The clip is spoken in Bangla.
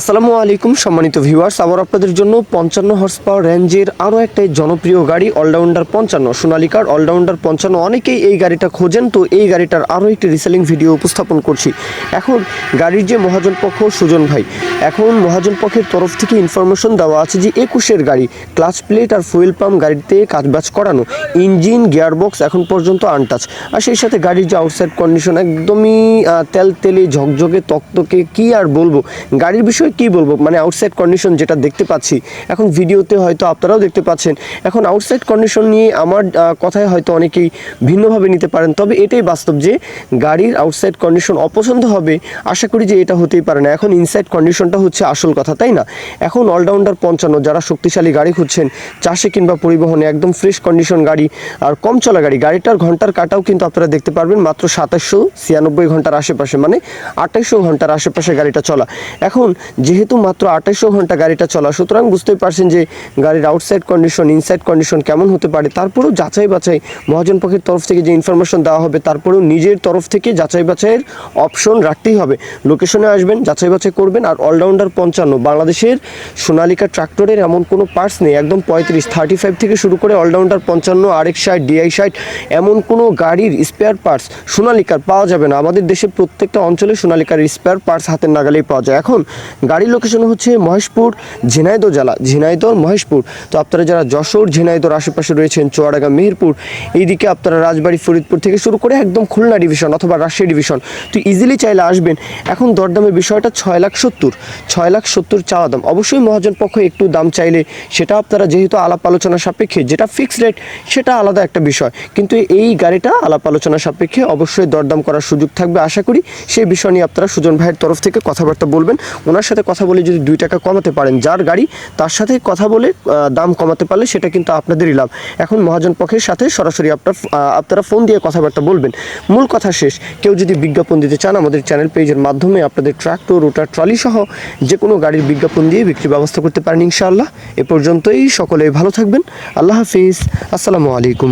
আসসালামু আলাইকুম, সম্মানিত ভিউয়ার্স আবার আপনাদের জন্য পঞ্চান্ন হর্স পাওয়ার রেঞ্জের আরও একটা জনপ্রিয় গাড়ি অলরাউন্ডার পঞ্চান্ন। সোনালিকার অলরাউন্ডার পঞ্চান্ন, অনেকেই এই গাড়িটা খোঁজেন। তো এই গাড়িটার আরও একটি রিসেলিং ভিডিও উপস্থাপন করছি। এখন গাড়ির যে মহাজন পক্ষ, সুজন ভাই, এখন মহাজন পক্ষের তরফ থেকে ইনফরমেশন দেওয়া আছে যে একুশের গাড়ি ক্লাচ প্লেট আর ফুয়েল পাম্প গাড়িতে কাজবাজ করানো ইঞ্জিন গিয়ারবক্স এখন পর্যন্ত আনটাচ আর সেই সাথে গাড়ির যে আউটসাইড কন্ডিশন একদমই তেল তেলে ঝকঝকে, তকতকে, কি আর বলব? গাড়ির বিষয়ে কি বলব? মানে আউটসাইড কন্ডিশন যেটা দেখতে পাচ্ছি। এখন ভিডিওতে হয়তো আপনারাও দেখতে পাচ্ছেন, এখন আউটসাইড কন্ডিশন নিয়ে আমার কথায় হয়তো অনেকেই ভিন্নভাবে নিতে পারেন। তবে এটাই বাস্তব যে গাড়ির আউটসাইড কন্ডিশন অপছন্দ হবে, আশা করি যে এটা হতেই পারে না। এখন ইনসাইড কন্ডিশনটা হচ্ছে আসল কথা, তাই না? এখন অলরাউন্ডার পঞ্চান্ন, যারা শক্তিশালী গাড়ি খুঁজছেন, চাষে কিংবা পরিবহনে একদম ফ্রেশ কন্ডিশন গাড়ি আর কম চলা গাড়ি, গাড়িটার ঘণ্টার কাটাও কিন্তু আপনারা দেখতে পারবেন মাত্র সাতাশশো ছিয়ানব্বই ঘণ্টার আশেপাশে মানে আঠাইশশো ঘণ্টার আশেপাশে গাড়িটা চলা। এখন যেহেতু মাত্র আঠাইশশো ঘণ্টা গাড়িটা চলা, সুতরাং বুঝতেই পারছেন যে গাড়ির আউটসাইড কন্ডিশন ইনসাইড কন্ডিশন কেমন হতে পারে। তারপরেও যাচাই বাছাই, মহাজন পক্ষের তরফ থেকে যে ইনফরমেশন দেওয়া হবে, তারপরেও নিজের তরফ থেকে যাচাই বাছাইয়ের অপশন রাখতেই হবে। লোকেশনে আসবেন, যাচাই বাছাই করবেন, আর অলরাউন্ডার পঞ্চান্ন। বাংলাদেশের সোনালিকা ট্রাক্টরের এমন কোনো পার্টস নেই, একদম পঁয়ত্রিশ থার্টি ফাইভ থেকে শুরু করে অলরাউন্ডার পঞ্চান্ন, আরেক ষাট ডিআই সাইড এমন কোনো গাড়ির স্পেয়ার পার্টস সোনালিকার পাওয়া যাবে না। আমাদের দেশে প্রত্যেকটা অঞ্চলে সোনালিকার স্পেয়ার পার্টস হাতের নাগালেই পাওয়া যায়। এখন গাড়ির লোকেশন হচ্ছে মহেশপুর, ঝিনাইদহ জেলা, ঝিনাইদহ মহেশপুর। তো আপনারা যারা যশোর ঝিনাইদহর আশেপাশে রয়েছেন, চুয়াডাঙ্গা মেহেরপুর এইদিকে আপনারা রাজবাড়ি, ফরিদপুর থেকে শুরু করে একদম খুলনা ডিভিশন অথবা রাজশাহী ডিভিশন তো ইজিলি চাইলে আসবেন। এখন দরদামের বিষয়টা ছয় লাখ সত্তর, ছয় লাখ সত্তর চাওয়া দাম। অবশ্যই মহাজন পক্ষ একটু দাম চাইলে সেটা আপনারা যেহেতু আলাপ আলোচনা সাপেক্ষে, যেটা ফিক্সড রেট সেটা আলাদা একটা বিষয়। কিন্তু এই গাড়িটা আলাপ আলোচনা সাপেক্ষে অবশ্যই দরদাম করার সুযোগ থাকবে। আশা করি সেই বিষয় নিয়ে আপনারা সুজন ভাইয়ের তরফ থেকে কথাবার্তা বলবেন। ওনার কথা বলে যদি দুই টাকা কমাতে পারেন যার গাড়ি, তার সাথে কথা বলে দাম কমাতে পারলে সেটা কিন্তু আপনাদেরই লাভ। এখন মহাজন পক্ষের সাথে সরাসরি আপনার আপনারা ফোন দিয়ে কথাবার্তা বলবেন। মূল কথা শেষ, কেউ যদি বিজ্ঞাপন দিতে চান আমাদের চ্যানেল পেজের মাধ্যমে আপনাদের ট্রাক্টর রোটার, ট্রলি সহ যে কোনো গাড়ির বিজ্ঞাপন দিয়ে বিক্রি ব্যবস্থা করতে পারেন ইনশাআল্লাহ। এ পর্যন্তই, সকলে ভালো থাকবেন। আল্লাহ হাফিজ। আসসালামু আলাইকুম।